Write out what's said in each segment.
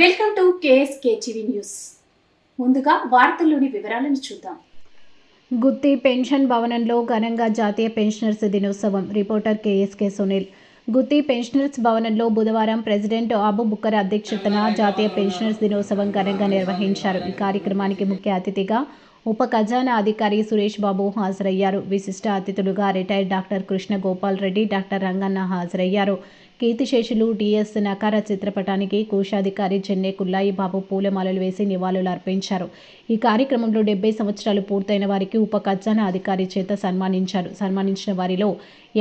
Welcome to KSK TV news. ముందుగా వార్తల్లోని వివరాలను చూద్దాం. గుత్తి పెన్షన్ భవనంలో ఘనంగా జాతీయ పెన్షనర్స్ దినోత్సవం reporter KSK Sunil. Gutti pensioners భవనంలో బుధవారం ప్రెసిడెంట్ అబు బుక్కర్ అధ్యక్షతన జాతీయ పెన్షనర్స్ దినోత్సవం ఘనంగా నిర్వహించారు. ఈ కార్యక్రమానికి ముఖ్య అతిథిగా ఉప ఖజానా అధికారి సురేష్ బాబు హాజరయ్యారు. విశిష్ట అతిథులుగా retired doctor Krishna Gopal Reddy doctor Ranganna హాజరయ్యారు. కీర్తిశేషులు డిఎస్ నకార చిత్రపటానికి కోశాధికారి చెన్నై కుల్లాయి బాబు పూలమాలలు వేసి నివాళులు అర్పించారు. ఈ కార్యక్రమంలో డెబ్బై సంవత్సరాలు పూర్తయిన వారికి ఉప ఖజానా అధికారి చేత సన్మానించారు. సన్మానించిన వారిలో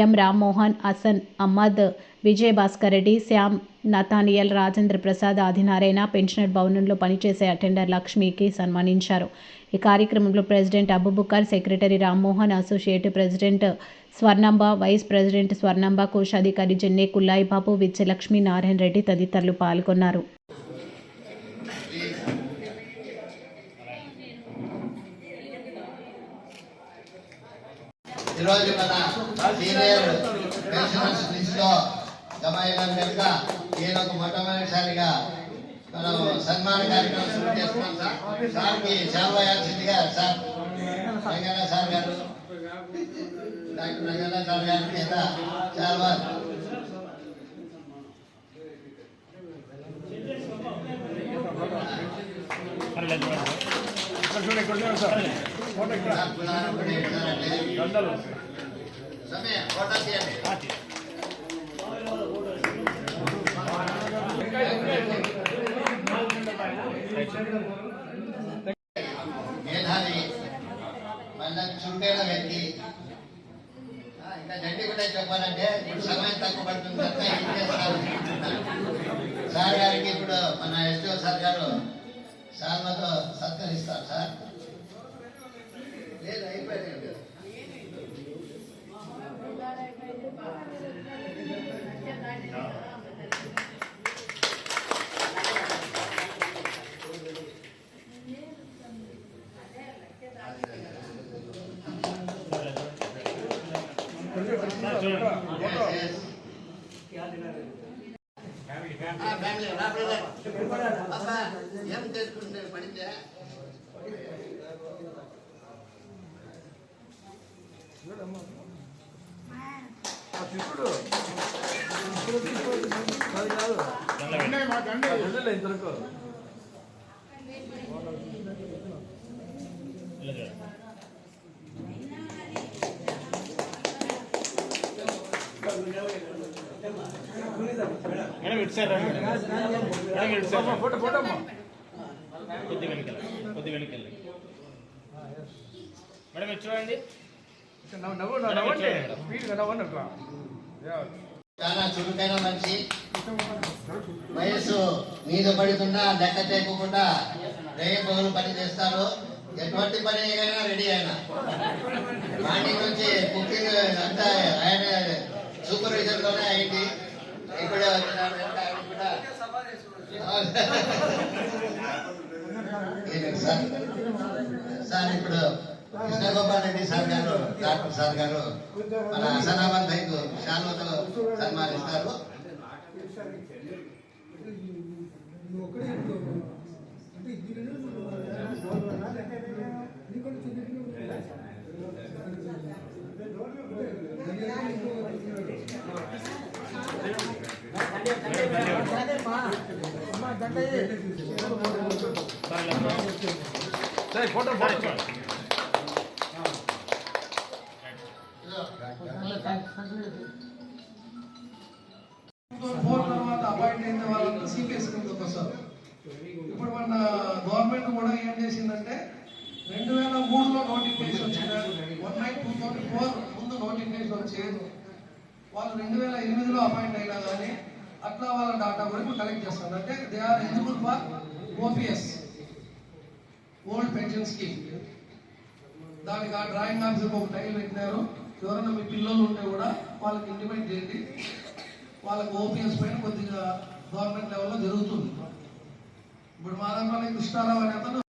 M Rammohan Hasan Ahmed Vijayabhaskar Reddy Shyam Nathaniel Rajendra Prasad Adinarayana pensioner భవనంలో పనిచేసే అటెండర్ లక్ష్మికి సన్మానించారు. ఈ కార్యక్రమంలో president Abubakar secretary Rammohan associate president Swarnamba vice president Swarnamba కోశాధికారి జెన్నే కుల్లాయి బాబు విజయలక్ష్మి నారాయణ రెడ్డి తదితరులు పాల్గొన్నారు. ఈరోజు మన సీనియర్ పెన్షనర్స్ లిస్ట్ జమ అయిన కనుక ఈయనకు మొట్టమొదటిసారిగా మనం సన్మాన కార్యక్రమం చేస్తున్నాం సార్. సార్కి సేవ వేయాల్సిందిగా sir. Venkanna sir garu. Doctor Ranganna sir గారి చేత సేవ సమయ ఫోటో తీయండి మేధావి మళ్ళా వ్యక్తి ఇంకా గట్టి కూడా చెప్పాలంటే ఇప్పుడు సమయం తక్కువ పడుతుంది తప్ప ఏం చేస్తారు? సార్ గారికి ఇప్పుడు మన ఎస్డిఓ సార్ గారు సార్లతో సత్కరిస్తారు సార్. ఫ్యామిలీ ఏం చేసుకుంటే మేడం ఇటు సైడ్ రండి మేడం ఇటు సైడ్ ఫోటో ఫోటో కొద్ది వెనకెళ్ళి కొద్ది వెనకెళ్ళి మేడం ఇటు చూడండి చాలా చురుకైన మనిషి. వయసు మీద పడుతున్నా లెక్క చేయకుండా రేయ పగులు పని చేస్తారు ఎటువంటి పని అయినా రెడీ అయినా. మార్నింగ్ నుంచి కుకింగ్ అంతా ఆయన సూపర్వైజర్ తోనే అయింది ఇప్పుడే వచ్చినారు ఆయన కూడా సార్ సార్ ఇప్పుడు Krishnagopal Reddy sir garu doctor sir garu మన హసనాబాద్ బైక్ శాల్వతో సన్మానిస్తారు. సరే ఫోటో ఫోటో చూడండి ఫోర్ తర్వాత అపాయింట్ అయిన వాళ్ళంతా సిపిఎస్ కిందకి వస్తారు ఇప్పుడు మన గవర్నమెంట్ కూడా ఏం చేసిందంటే రెండు వేల మూడులో నోటిఫికేషన్ వచ్చింది one nine two thousand four ముందు నోటిఫికేషన్ వచ్చి వాళ్ళు రెండు వేల ఎనిమిదిలో అపాయింట్ అయినా కానీ అట్లా వాళ్ళ డాటా కూడా ఇప్పుడు కలెక్ట్ చేస్తారు అంటే they are eligible for OPS old pension scheme దానికి ఆ డ్రాయింగ్ ఆఫీసర్ ఒక టైల్ పెట్టినారు. ఎవరైనా మీ పిల్లలు ఉంటే కూడా వాళ్ళకి ఇంటిమేట్ చేయండి. వాళ్ళకి ఓపీఎస్ పైన కొద్దిగా గవర్నమెంట్ లెవెల్లో జరుగుతుంది. ఇప్పుడు మా దాంట్లో కృష్ణారావు అనే అతను